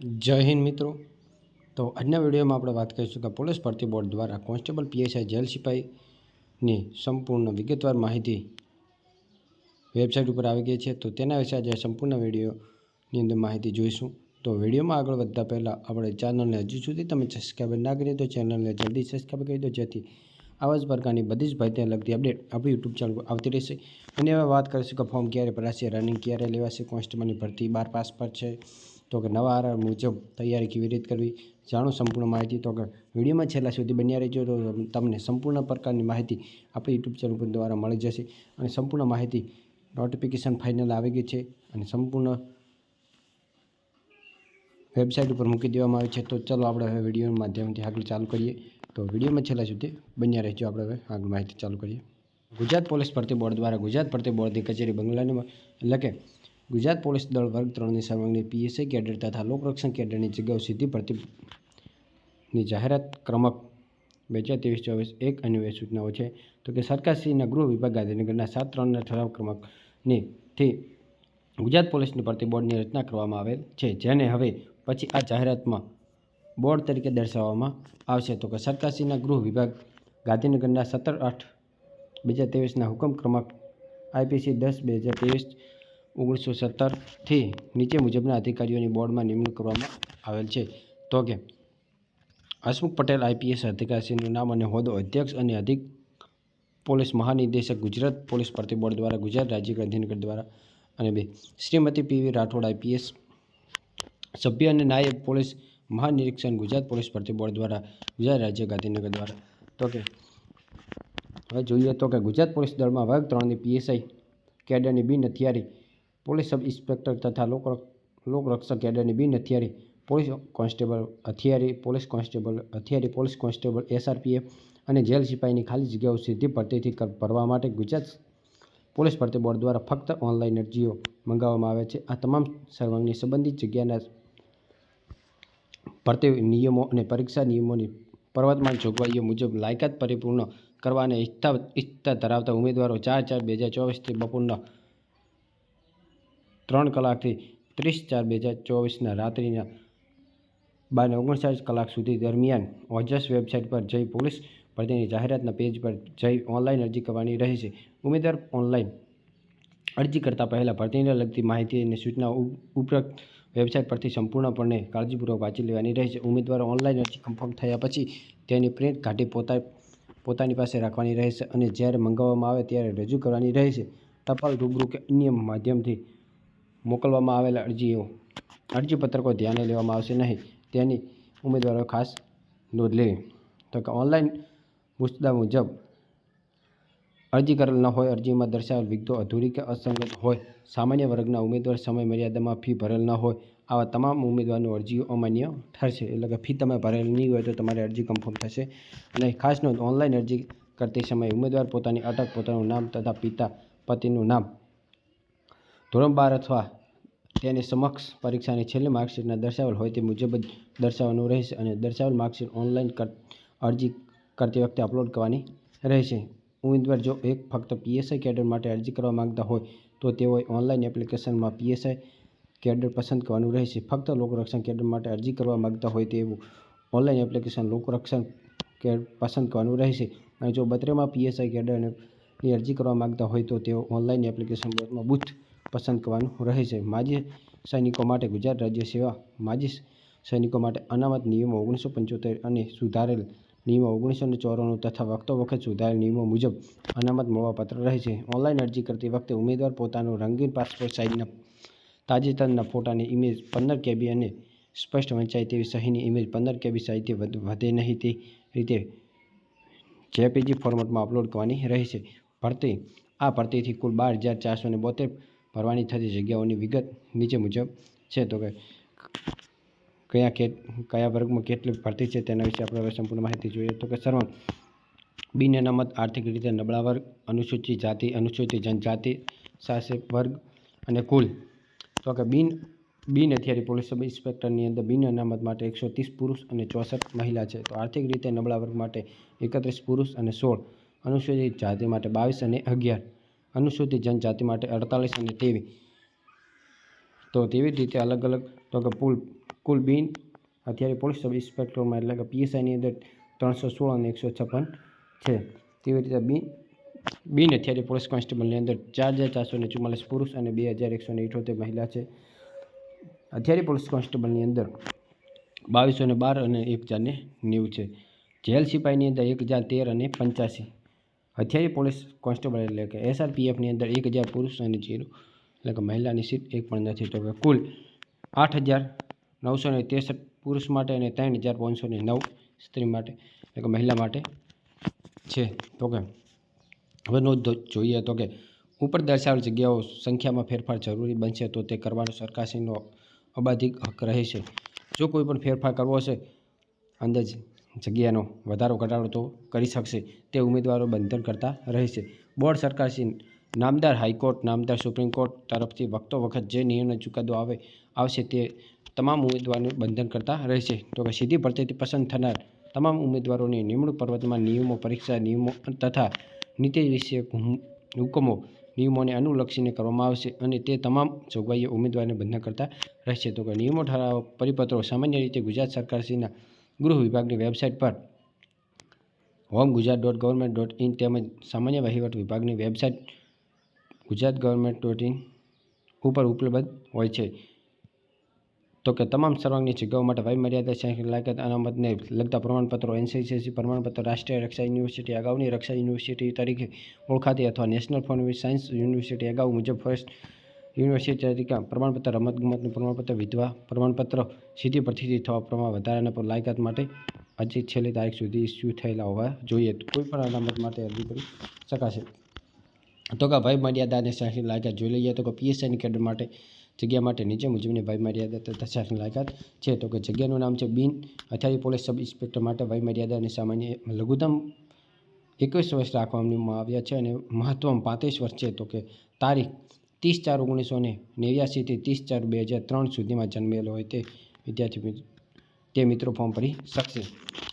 જય હિન્દ મિત્રો. તો આજના વિડીયોમાં આપણે વાત કરીશું કે પોલીસ ભરતી બોર્ડ દ્વારા કોન્સ્ટેબલ પીએસઆઈ જેલ સિપાહીની સંપૂર્ણ વિગતવાર માહિતી વેબસાઇટ ઉપર આવી ગઈ છે. તો તેના વિશે આજે સંપૂર્ણ વિડીયોની અંદર માહિતી જોઈશું. તો વિડીયોમાં આગળ વધતા પહેલાં આપણે ચેનલને હજુ સુધી તમે સબસ્ક્રાઈબ ના કરીએ તો ચેનલને જલ્દી સબસ્ક્રાઈબ કરી દો જેથી આવા જ પ્રકારની બધી જ માહિતીને લગતી અપડેટ આપણી યુટ્યુબ ચેનલ આવતી રહેશે. અને હવે વાત કરીશું કે ફોર્મ ક્યારે ભરાશે રનિંગ ક્યારે લેવાશે કોન્સ્ટેબલની ભરતી બાર પાસ પર છે? તો કે નવા આર મુજબ તૈયારી કેવી રીતે કરવી? જાણો સંપૂર્ણ માહિતી. તો કે વિડીયોમાં છેલ્લા સુધી બન્યા રહેજો. તો તમને સંપૂર્ણ પ્રકારની માહિતી આપણી યુટ્યુબ ચેનલ પર દ્વારા મળી જશે. અને સંપૂર્ણ માહિતી નોટિફિકેશન ફાઇનલ આવી ગઈ છે. અને સંપૂર્ણ વેબસાઇટ ઉપર મૂકી દેવામાં આવી છે. તો ચાલો આપણે હવે વિડીયોના માધ્યમથી આગળ ચાલુ કરીએ. તો વિડીયોમાં છેલ્લા સુધી બન્યા રહેજો આપણે હવે. આગળ માહિતી ચાલુ કરીએ. ગુજરાત પોલીસ ભરતી બોર્ડ દ્વારા ગુજરાત ભરતી બોર્ડની કચેરી બંગલાની એટલે કે ગુજરાત પોલીસ દળ વર્ગ ત્રણની સર્વાંગની પીએસઆઈ કેડર તથા લોકરક્ષણ કેડરની જગ્યાઓ સીધી ભરતીની જાહેરાત ક્રમક બે હજાર ત્રેવીસ ચોવીસ એક અન્વયે સૂચનાઓ છે. તો કે સરકારશ્રીના ગૃહ વિભાગ ગાંધીનગરના સાત ત્રણના ઠરાવ ક્રમકનીથી ગુજરાત પોલીસની ભરતી બોર્ડની રચના કરવામાં આવેલ છે. જેને હવે પછી આ જાહેરાતમાં બોર્ડ તરીકે દર્શાવવામાં આવશે. તો કે સરકારશ્રીના ગૃહ વિભાગ ગાંધીનગરના સત્તર આઠ બે હજાર ત્રેવીસના હુકમ ક્રમાંક આઈપીસી દસ બે હજાર ત્રેવીસ ઓગણીસો સત્તરથી નીચે મુજબના અધિકારીઓની બોર્ડમાં નિમણૂક કરવામાં આવેલ છે. તો કે હસમુખ પટેલ આઈપીએસ અધિકારીનું નામ અને હોદ્દો અધ્યક્ષ અને અધિક પોલીસ મહાનિદેશક ગુજરાત પોલીસ ભરતી બોર્ડ દ્વારા ગુજરાત રાજ્ય ગાંધીનગર દ્વારા અને બે. શ્રીમતી પીવી રાઠોડ આઈપીએસ સભ્ય અને નાયબ પોલીસ મહાનિરીક્ષણ ગુજરાત પોલીસ ભરતી બોર્ડ દ્વારા, ગુજરાત રાજ્ય ગાંધીનગર દ્વારા. તો કે, હવે જોઈએ તો કે ગુજરાત પોલીસ દળમાં વર્ગ ત્રણની પીએસઆઈ કેડરની બિન હથિયારી, પોલીસ સબ ઇન્સ્પેક્ટર તથા લોક લોકરક્ષક કેડરની બિન હથિયારી, પોલીસ કોન્સ્ટેબલ હથિયારી, પોલીસ કોન્સ્ટેબલ હથિયારી, પોલીસ કોન્સ્ટેબલ એસઆરપીએફ અને જેલ સિપાહીની ખાલી જગ્યાઓ સીધી ભરતીથી ભરવા માટે ગુજરાત પોલીસ ભરતી બોર્ડ દ્વારા ફક્ત ઓનલાઈન અરજીઓ મંગાવવામાં આવે છે. આ તમામ સર્વાંગની સંબંધિત જગ્યાના ભરતી નિયમો અને પરીક્ષા નિયમોની પ્રવર્તમાન જોગવાઈઓ મુજબ લાયકાત પરિપૂર્ણ કરવા અને ઈચ્છતા ઈચ્છા ધરાવતા ઉમેદવારો ચાર ચાર બે હજાર ચોવીસથી બપોરના ત્રણ કલાકથી ત્રીસ ચાર બે હજાર ચોવીસના રાત્રિના બાર ઓગણચાલીસ કલાક સુધી દરમિયાન ઓજસ વેબસાઇટ પર જઈ પોલીસ ભરતીની જાહેરાતના પેજ પર જઈ ઓનલાઈન અરજી કરવાની રહેશે. ઉમેદવાર ઓનલાઈન અરજી કરતા પહેલાં ભરતીને લગતી માહિતી અને સૂચનાઓ ઉપ- ઉપરોક્ત વેબસાઇટ પરથી સંપૂર્ણપણે કાળજીપૂર્વક વાંચી લેવાની રહેશે. ઉમેદવારો ઓનલાઈન અરજી કન્ફર્મ થયા પછી તેની પ્રિન્ટ કાઢી પોતા, પોતાની પાસે રાખવાની રહેશે અને જ્યારે મંગાવવામાં આવે ત્યારે રજૂ કરવાની રહેશે. ટપાલ રૂબરૂ કે અન્ય માધ્યમથી મોકલવામાં આવેલા અરજીઓ, અરજીપત્રકો ધ્યાને લેવામાં આવશે નહીં. તેની ઉમેદવારો ખાસ નોંધ લેવી. તો કે ઓનલાઈન મુસદ્દા મુજબ અરજી કરેલ ન હોય, અરજીમાં દર્શાવેલ વિગતો અધૂરી કે અસંગત હોય, સામાન્ય વર્ગના ઉમેદવાર સમય મર્યાદામાં ફી ભરેલ ન હોય, આવા તમામ ઉમેદવારની અરજીઓ અમાન્ય ઠરશે. એટલે કે ફી તમે ભરેલ નહીં હોય તો તમારી અરજી કન્ફર્મ થશે. અને ખાસ નોંધ, ઓનલાઈન અરજી કરતી સમયે ઉમેદવાર પોતાની અટક, પોતાનું નામ તથા પિતા, પતિનું નામ, ધોરણ બાર અથવા તેની સમક્ષ પરીક્ષાની છેલ્લી માર્કશીટના દર્શાવેલ હોય તે મુજબ જ દર્શાવવાનું રહેશે અને દર્શાવેલ માર્કશીટ ઓનલાઈન અરજી કરતી વખતે અપલોડ કરવાની રહેશે. ઉમેદવાર જો એક ફક્ત પીએસઆઈ કેડર માટે અરજી કરવા માંગતા હોય, તો તેઓએ ઓનલાઈન એપ્લિકેશનમાં પીએસઆઈ કેડર પસંદ કરવાનું રહેશે. ફક્ત લોકરક્ષણ કેડર માટે અરજી કરવા માંગતા હોય તેવું ઓનલાઈન એપ્લિકેશન લોકરક્ષણ કેડ પસંદ કરવાનું રહેશે. અને જો બત્રેમાં પીએસઆઈ કેડરની અરજી કરવા માંગતા હોય, તો તેઓ ઓનલાઈન એપ્લિકેશન બોક્સમાં બુથ પસંદ કરવાનું રહેશે. માજી સૈનિકો માટે ગુજરાત રાજ્ય સેવા, માજી સૈનિકો માટે અનામત નિયમો ઓગણીસો પંચોતેર અને સુધારેલ નિયમો ઓગણીસો ને ચોરાણું તથા વખતો વખત સુધારેલ નિયમો મુજબ અનામત મળવાપાત્ર રહેશે ઓનલાઈન અરજી કરતી વખતે ઉમેદવાર પોતાનું રંગીન પાસપોર્ટ સાઇઝના તાજેતરના ફોટાની ઇમેજ પંદર કેબી અને સ્પષ્ટ વંચાય તેવી સહીની ઇમેજ પંદર કેબી સાહિત્ય વધે નહીં તે રીતે જેપીજી ફોર્મેટમાં અપલોડ કરવાની રહેશે ભરતી, આ ભરતીથી કુલ બાર હજાર ચારસો ને બોતેર ભરવાની થતી જગ્યાઓની વિગત નીચે મુજબ છે. તો કે કયા કે, કયા વર્ગમાં કેટલી ભરતી છે તેના વિશે આપણે હવે સંપૂર્ણ માહિતી જોઈએ. તો કે સર્વાંગ બિન અનામત આર્થિક રીતે નબળા વર્ગ અનુસૂચિત જાતિ, અનુસૂચિત જનજાતિ શાસિત વર્ગ અને કુલ. તો કે બિન બિન હથિયારી પોલીસ સબ ઇન્સ્પેક્ટરની અંદર બિન અનામત માટે એકસો ત્રીસ પુરુષ અને ચોસઠ મહિલા છે. તો આર્થિક રીતે નબળા વર્ગ માટે એકત્રીસ પુરુષ અને સોળ, અનુસૂચિત જાતિ માટે બાવીસ અને અગિયાર, અનુસૂચિત જનજાતિ માટે અડતાલીસ અને ત્રેવીસ તો તેવી જ રીતે અલગ અલગ, તો કે પુલ કુલ બિન અત્યારે પોલીસ સબ ઇન્સ્પેક્ટરમાં એટલે કે પીએસઆઈની અંદર ત્રણસો સોળ અને એકસો છપ્પન છે. તેવી રીતે બિન બિન અત્યારે પોલીસ કોન્સ્ટેબલની અંદર ચાર હજાર ચારસો ને ચુમ્માલીસ પુરુષ અને બે હજાર એકસો ને ઇઠોતેર મહિલા છે. અત્યારે પોલીસ કોન્સ્ટેબલની અંદર બાવીસો ને બાર અને એક હજારને નેવું છે. જેલ સિપાહીની અંદર એક હજાર તેર અને પંચ્યાસી. હથિયારી પોલીસ કોન્સ્ટેબલ એટલે કે એસઆરપીએફની અંદર એક હજાર પુરુષ અને જીરો એટલે કે મહિલાની સીટ એક પણ નથી. તો કે કુલ આઠ હજાર નવસો ને ત્રેસઠ પુરુષ માટે અને ત્રણ હજાર પાંચસો ને નવ સ્ત્રી માટે એટલે કે મહિલા માટે છે. તો કે, હવે નોંધ જોઈએ તો કે ઉપર દર્શાવેલ જગ્યાઓ સંખ્યામાં ફેરફાર જરૂરી બનશે તો તે કરવાનો સરકારશ્રીનો અબાધિક હક રહેશે. જો કોઈ પણ ફેરફાર કરવો હશે, અંદાજ જગ્યાનો વધારો ઘટાડો તો કરી શકશે, તે ઉમેદવારો બંધન કરતા રહેશે. બોર્ડ સરકારશ્રી નામદાર હાઈકોર્ટ, નામદાર સુપ્રીમ કોર્ટ તરફથી વખતો વખત જે નિર્ણય ચુકાદો આવે, આવશે તે તમામ ઉમેદવારને બંધન કરતા રહેશે. તો કે સીધી ભરતીથી પસંદ થનાર તમામ ઉમેદવારોની નિમણૂક પર્વતમાં નિયમો, પરીક્ષા નિયમો તથા નીતિ વિષયક હુકમો, નિયમોને અનુલક્ષીને કરવામાં આવશે અને તે તમામ જોગવાઈઓ ઉમેદવારને બંધન કરતા રહેશે. તો કે નિયમો ઠરાવ પરિપત્રો સામાન્ય રીતે ગુજરાત સરકારશ્રીના ગૃહ વિભાગની વેબસાઇટ પર home Gujarat dot government dot in તેમજ સામાન્ય વહીવટ વિભાગની website Gujarat government dot in ઉપર ઉપલબ્ધ હોય છે. તો કે તમામ સર્વાંગની જગ્યાઓ માટે વય મર્યાદા સાંખી લાયકાત અનામતને લગતા પ્રમાણપત્રો, એનસીસીસી પ્રમાણપત્ર, રાષ્ટ્રીય રક્ષા યુનિવર્સિટી, અગાઉની રક્ષા યુનિવર્સિટી તરીકે ઓળખાતી અથવા નેશનલ ફોન સાયન્સ યુનિવર્સિટી અગાઉ મુજબ ફર્સ્ટ યુનિવર્સિટી તરીકે પ્રમાણપત્ર, રમતગમતનું પ્રમાણપત્ર, વિધવા પ્રમાણપત્ર સીધી પરથી થવા પ્રમાણ વધારાના પર લાયકાત માટે આજે છેલ્લી તારીખ સુધી ઇસ્યુ થયેલા હોવા જોઈએ. કોઈ પણ અનામત માટે અરજી કરી શકાશે. તો કે ભાઈ મર્યાદા અને શાસન લાયકાત જોઈ લઈએ. તો કે પીએસઆઈની કેડર માટે, જગ્યા માટે નીચે મુજબની ભાઈ મર્યાદા તથા શાસન લાયકાત છે. તો કે જગ્યાનું નામ છે બિન અથારી પોલીસ સબ ઇન્સ્પેક્ટર માટે ભાઈ મર્યાદા અને સામાન્ય લઘુત્તમ એકવીસ વર્ષ રાખવામાં આવ્યા છે અને મહત્તમ પાંત્રીસ વર્ષ છે. તો કે તારીખ ત્રીસ ચાર ઓગણીસો ને નેવ્યાસીથી ત્રીસ ચાર બે હજાર ત્રણ સુધીમાં જન્મેલો હોય તે વિદ્યાર્થી તે મિત્રો ફોર્મ ભરી શકશે.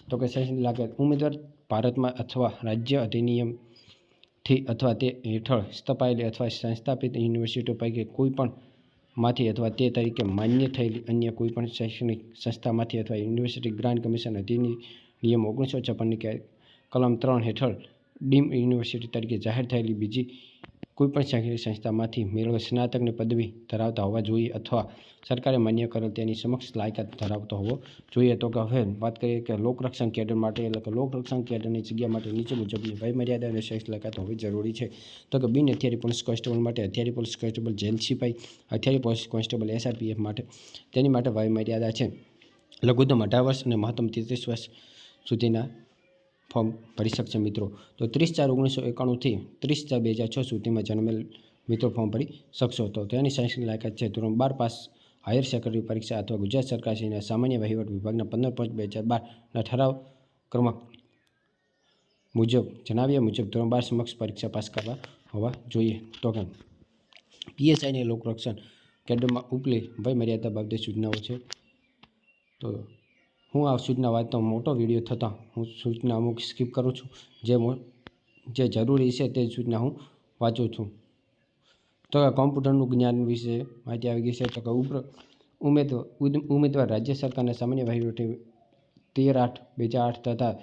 તો કે શૈક્ષણિક લાયકાત ઉમેદવાર ભારતમાં અથવા રાજ્ય અધિનિયમથી અથવા તે હેઠળ સ્થપાયેલી અથવા સંસ્થાપિત યુનિવર્સિટીઓ પૈકી કોઈપણમાંથી અથવા તે તરીકે માન્ય થયેલી અન્ય કોઈપણ શૈક્ષણિક સંસ્થામાંથી અથવા યુનિવર્સિટી ગ્રાન્ટ કમિશન નિયમ ઓગણીસો છપ્પનની કલમ ત્રણ હેઠળ ડીમ યુનિવર્સિટી તરીકે જાહેર થયેલી બીજી કોઈપણ શૈક્ષણિક સંસ્થામાંથી મેળવેલ સ્નાતકની પદવી ધરાવતા હોવા જોઈએ અથવા સરકારે માન્ય કરેલ તેની સમક્ષ લાયકાત ધરાવતો હોવો જોઈએ. તો કે હવે વાત કરીએ કે લોકરક્ષણ કેડર માટે એટલે કે લોકરક્ષણ કેડરની જગ્યા માટે નીચે મુજબની વય મર્યાદા અને શૈક્ષ લાયકાત હોવી જરૂરી છે. તો કે બિન હથિયારી પોલીસ કોન્સ્ટેબલ માટે હથિયારી પોલીસ કોન્સ્ટેબલ જેલ સિપાઈ, હથિયારી પોલીસ કોન્સ્ટેબલ એસઆરપીએફ માટે તેની માટે વય મર્યાદા છે. લઘુત્તમ અઢાર વર્ષ અને મહત્તમ તેત્રીસ વર્ષ સુધીના ફોર્મ ભરી શકશે મિત્રો. તો ત્રીસ ચાર ઓગણીસો એકાણુંથી ત્રીસ ચાર બે હજાર છ સુધીમાં જન્મેલ મિત્રો ફોર્મ ભરી શકશો. તો તેની શૈક્ષણિક લાયકાત છે ધોરણ બાર પાસ હાયર સેકન્ડરી પરીક્ષા અથવા ગુજરાત સરકારશ્રીના સામાન્ય વહીવટ વિભાગના પંદર પાંચ બે હજાર બારના ઠરાવ ક્રમાંક મુજબ, જણાવ્યા મુજબ ધોરણ બાર સમક્ષ પરીક્ષા પાસ કરવા હોવા જોઈએ. તો કેમ પીએસઆઈને લોકરક્ષણ કેડરમાં ઉપલી વય મર્યાદા બાબતે સૂચનાઓ છે. તો હું આ સૂચના વાંચતો મોટો વીડિયો થતાં હું સૂચના અમુક સ્કીપ કરું છું. જે જે જરૂરી છે તે સૂચના હું વાંચું છું. તો કે કોમ્પ્યુટરનું જ્ઞાન વિશે માહિતી આવી ગઈ છે. તો કે ઉપર ઉમેદવાર ઉમેદવાર રાજ્ય સરકારના સામાન્ય વહીવટી તેર આઠ બે હજાર આઠ તથા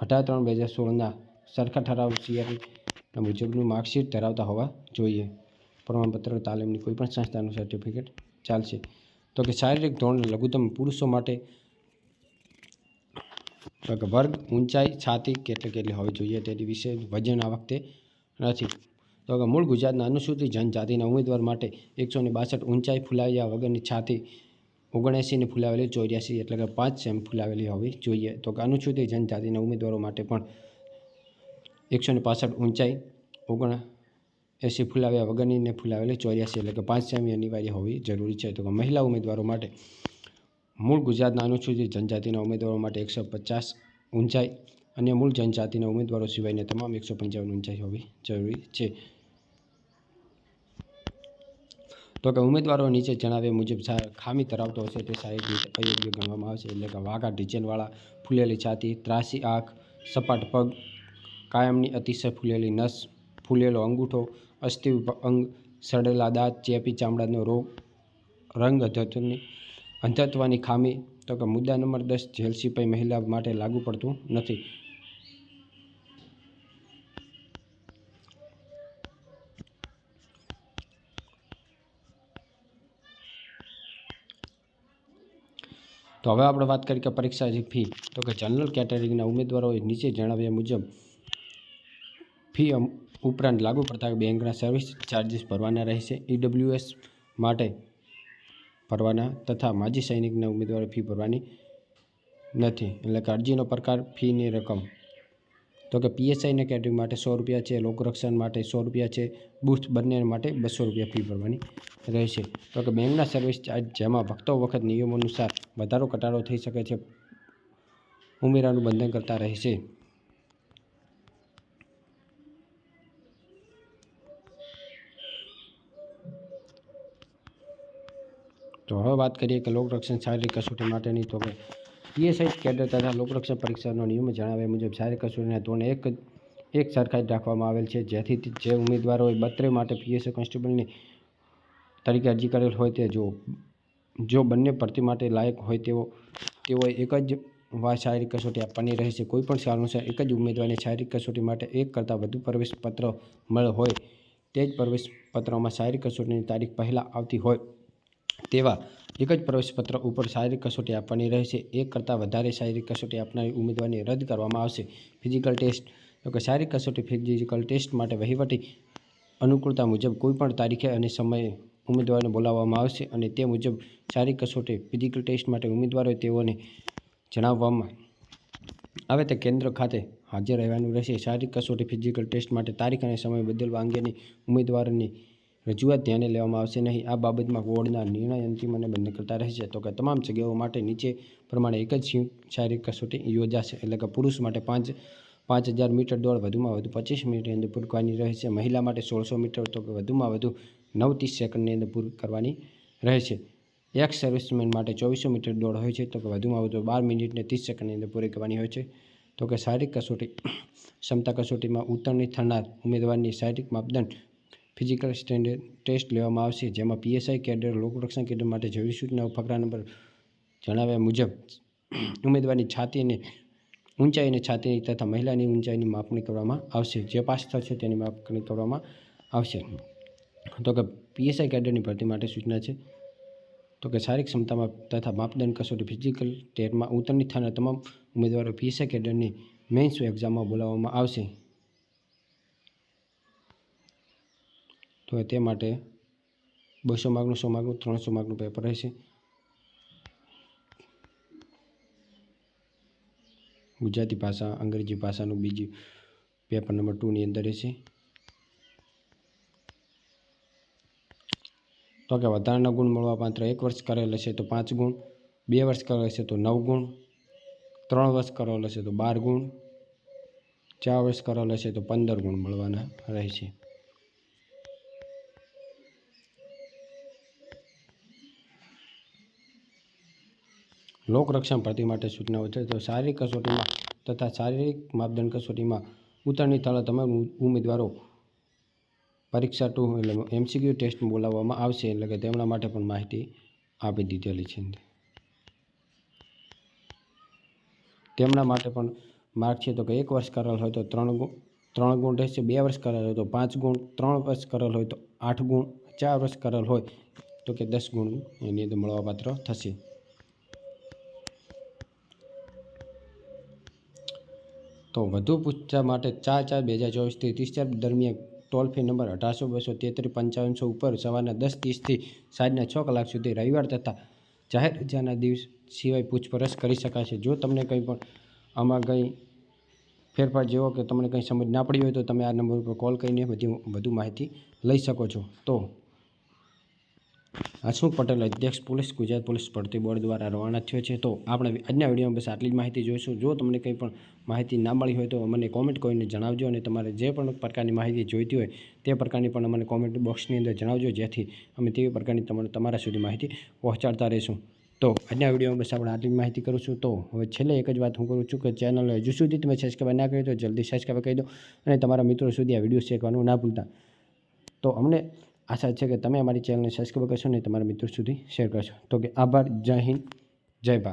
અઢાર ત્રણ બે હજાર સોળના સરખા ઠરાવ સિયારી મુજબનું માર્કશીટ ધરાવતા હોવા જોઈએ. પ્રમાણપત્ર, તાલીમની કોઈપણ સંસ્થાનું સર્ટિફિકેટ ચાલશે. તો કે શારીરિક ધોરણ લઘુત્તમ પુરુષો માટે તો કે વર્ગ, ઊંચાઈ, છાતી કેટલી કેટલી હોવી જોઈએ તેની વિશે વજન આ વખતે નથી. તો કે મૂળ ગુજરાતના અનુસૂચિત જનજાતિના ઉમેદવાર માટે એકસો ને બાસઠ ઊંચાઈ ફૂલાવ્યા વગરની છાતી ઓગણએંસીને ફૂલાવેલી, ચોર્યાસી એટલે કે પાંચ સેમ ફૂલાવેલી હોવી જોઈએ. તો કે અનુસૂચિત જનજાતિના ઉમેદવારો માટે પણ એકસો ને પાસઠ ઊંચાઈ ઓગણ એંસી ફૂલાવ્યા વગરની ને ફૂલાવેલી, ચોર્યાસી એટલે કે પાંચ સેમી અનિવાર્ય હોવી જરૂરી છે. તો કે મહિલા ઉમેદવારો માટે મૂળ ગુજરાતના અનુસૂચિત જનજાતિના ઉમેદવારો માટે એકસો પચાસ ઊંચાઈ અને મૂળ જનજાતિના ઉમેદવારો સિવાયની તમામ એકસો પંચાવન ઊંચાઈ હોવી જરૂરી છે. તો કે ઉમેદવારો નીચે જણાવ્યા મુજબ ખામી ધરાવતો હશે તે શારીરિક રીતે અયોગ્ય ગણવામાં આવશે એટલે કે વાઘા ડિઝાઇનવાળા ફૂલેલી છાતી, ત્રાસી આંખ, સપાટ પગ, કાયમની અતિશય ફૂલેલી નસ, ફૂલેલો અંગૂઠો, અસ્થિ અંગ, સડેલા દાંત, ચેપી ચામડાનો રોગ રંગ અધત્વની અંધત્વની ખામી તો કે મુદ્દા નંબર દસ, જેલ સિપાઈ મહિલા માટે લાગુ પડતું નથી. તો હવે આપણે વાત કરીએ કે પરીક્ષાની ફી, તો કે જનરલ કેટેગરીના ઉમેદવારોએ નીચે જણાવ્યા મુજબ ફી ઉપરાંત લાગુ પડતા બેંકના સર્વિસ ચાર્જીસ ભરવાના રહેશે. ઈડબ્લ્યુએસ માટે ભરવાના તથા માજી સૈનિકના ઉમેદવારે ફી ભરવાની નથી. એટલે કે અરજીનો પ્રકાર, ફીની રકમ. તો કે પીએસઆઈને કેટેગરી માટે સો રૂપિયા છે લોકરક્ષણ માટે સો રૂપિયા છે, બુથ બંને માટે બસો રૂપિયા ફી ભરવાની રહેશે. તો કે બેંકના સર્વિસ ચાર્જ, જેમાં વખતો વખત નિયમો અનુસાર વધારો ઘટાડો થઈ શકે છે, ઉમેરાનું બંધન કરતા રહેશે. હવે વાત કરીએ કે લોકરક્ષણ શારીરિક કસોટી માટેની. તો કે પીએસઆઈ કેડર તથા લોકરક્ષણ પરીક્ષાનો નિયમ જણાવ્યા મુજબ શારીરિક કસોટીના ધોરણ એક એક સરખા જ રાખવામાં આવેલ છે. જેથી જે જે ઉમેદવારોએ બત્રે માટે પીએસઆઈ કોન્સ્ટેબલની તરીકે અરજી કરેલ હોય તે જો જો બંને ભરતી માટે લાયક હોય તેઓ તેઓએ એક જ વા શારીરિક કસોટી આપવાની રહેશે. કોઈપણ કારણોસર એક જ ઉમેદવારને શારીરિક કસોટી માટે એક કરતાં વધુ પ્રવેશપત્ર મળે હોય, તે જ પ્રવેશપત્રોમાં શારીરિક કસોટીની તારીખ પહેલાં આવતી હોય. તેવા એક જ પ્રવેશપત્ર ઉપર શારીરિક કસોટી આપવાની રહેશે. એક કરતાં વધારે શારીરિક કસોટી આપનારી ઉમેદવારને રદ કરવામાં આવશે. ફિઝિકલ ટેસ્ટ તો કે શારીરિક કસોટી ફિઝિકલ ટેસ્ટ માટે વહીવટી અનુકૂળતા મુજબ કોઈપણ તારીખે અને સમયે ઉમેદવારને બોલાવવામાં આવશે અને તે મુજબ શારીરિક કસોટી ફિઝિકલ ટેસ્ટ માટે ઉમેદવારો તેઓને જણાવવામાં આવે તે કેન્દ્ર ખાતે હાજર રહેવાનું રહેશે. શારીરિક કસોટી ફિઝિકલ ટેસ્ટ માટે તારીખ અને સમય બદલવા અંગેની ઉમેદવારોની રજૂઆત ધ્યાને લેવામાં આવશે નહીં. આ બાબતમાં બોર્ડના નિર્ણય અંતિમ અને બંધ કરતા રહેશે. તો કે તમામ જગ્યાઓ માટે નીચે પ્રમાણે એક જ શારીરિક કસોટી યોજાશે. એટલે કે પુરુષ માટે પાંચ પાંચ હજાર મીટર દોડ, વધુમાં વધુ પચીસ મિનિટની અંદર પૂરી કરવાની રહેશે. મહિલા માટે સોળસો મીટર, તો કે વધુમાં વધુ નવ ત્રીસ સેકન્ડની અંદર પૂરી કરવાની રહેશે. એક્સ સર્વિસમેન માટે ચોવીસો મીટર દોડ હોય છે, તો કે વધુમાં વધુ બાર મિનિટને ત્રીસ સેકન્ડની અંદર પૂરી કરવાની હોય છે. તો કે શારીરિક કસોટી, ક્ષમતા કસોટીમાં ઉત્તીર્ણ થનાર ઉમેદવારની શારીરિક માપદંડ ફિઝિકલ સ્ટેન્ડર્ડ ટેસ્ટ લેવામાં આવશે, જેમાં પીએસઆઈ કેડર લોકરક્ષણ કેડર માટે જરૂરી સૂચનાઓ ફકરા નંબર જણાવ્યા મુજબ, ઉમેદવારની છાતી અને ઊંચાઈ અને છાતીની તથા મહિલાની ઊંચાઈની માપણી કરવામાં આવશે. જે પાસ થશે તેની માપણી કરવામાં આવશે. તો કે પીએસઆઈ કેડરની ભરતી માટે સૂચના છે. તો કે શારીરિક ક્ષમતામાં તથા માપદંડ કસોટી ફિઝિકલ ટેટમાં ઉત્તીર્ણ થનાર તમામ ઉમેદવારો પીએસઆઈ કેડરની મેન્સ એક્ઝામમાં બોલાવવામાં આવશે. તો તે માટે બસો માર્કનું સો માર્કનું, ત્રણસો માર્કનું પેપર રહેશે. ગુજરાતી ભાષા, અંગ્રેજી ભાષાનું બીજું પેપર નંબર ટુની અંદર રહેશે. તો કે વધારાના ગુણ મળવા માત્ર એક વર્ષ કરેલ હશે તો પાંચ ગુણ, બે વર્ષ કરેલ હશે તો નવ ગુણ, ત્રણ વર્ષ કરેલ હશે તો બાર ગુણ, ચાર વર્ષ કરેલ હશે તો પંદર ગુણ મળવાના રહેશે. લોકરક્ષણ ભરતી માટે સૂચનાઓ છે. તો શારીરિક કસોટીમાં તથા શારીરિક માપદંડ કસોટીમાં ઉત્તરની થયેલા તમામ ઉમેદવારો પરીક્ષા ટુ એટલે એમસીક્યુ ટેસ્ટ બોલાવવામાં આવશે એટલે કે તેમના માટે પણ માહિતી આપી દીધેલી છે. તેમના માટે પણ માર્ક છે. તો કે એક વર્ષ કરેલ હોય તો ત્રણ ગુણ ત્રણ ગુણ રહેશે, બે વર્ષ કરેલ હોય તો પાંચ ગુણ, ત્રણ વર્ષ કરેલ હોય તો આઠ ગુણ, ચાર વર્ષ કરેલ હોય તો કે દસ ગુણ એની અંદર મળવાપાત્ર થશે. તો વધુ પૂછતા માટે ચાર ચાર બે હજાર ચોવીસથી ત્રીસ ચાર દરમિયાન ટોલ ફ્રી નંબર અઢારસો, બસો તેત્રીસ, પંચાવનસો ઉપર સવારના દસ ત્રીસથી સાંજના છ કલાક સુધી રવિવાર તથા જાહેર રજાના દિવસ સિવાય પૂછપરછ કરી શકાશે. જો તમને કંઈ પણ આમાં કંઈ ફેરફાર જેવો કે તમને કંઈ સમજ ના પડી હોય તો તમે આ નંબર ઉપર કોલ કરીને બધી વધુ માહિતી લઈ શકો છો. તો હસમુખ પટેલ, અધ્યક્ષ પોલીસ, ગુજરાત પોલીસ ભરતી બોર્ડ દ્વારા રવાના થયો છે. તો આપણે આજના વિડીયોમાં બસ આટલી જ માહિતી જોઈશું. જો તમને કંઈ પણ માહિતી ના મળી હોય તો મને કોમેન્ટ કરીને જણાવજો અને તમારે જે પણ પ્રકારની માહિતી જોઈતી હોય તે પ્રકારની પણ અમને કોમેન્ટ બોક્સની અંદર જણાવજો, જેથી અમે તેવી પ્રકારની તમારે તમારા સુધી માહિતી પહોંચાડતા રહીશું. તો આજના વિડીયોમાં બસ આપણે આટલી માહિતી કરું છું તો હવે છેલ્લે એક જ વાત હું કરું છું કે ચેનલ હજુ સુધી તમે સબસ્ક્રાઈબ ના કરી તો જલ્દી સબસ્ક્રાઈબ કરી દો અને તમારા મિત્રો સુધી આ વીડિયો શેર કરવાનું ના ભૂલતા. તો અમને આશા છે કે તમે અમારી ચેનલને સબસ્ક્રાઈબ કરશો અને તમારા મિત્રો સુધી શેર કરશો. તો કે આભાર. જય હિન્દ. જય ભારત.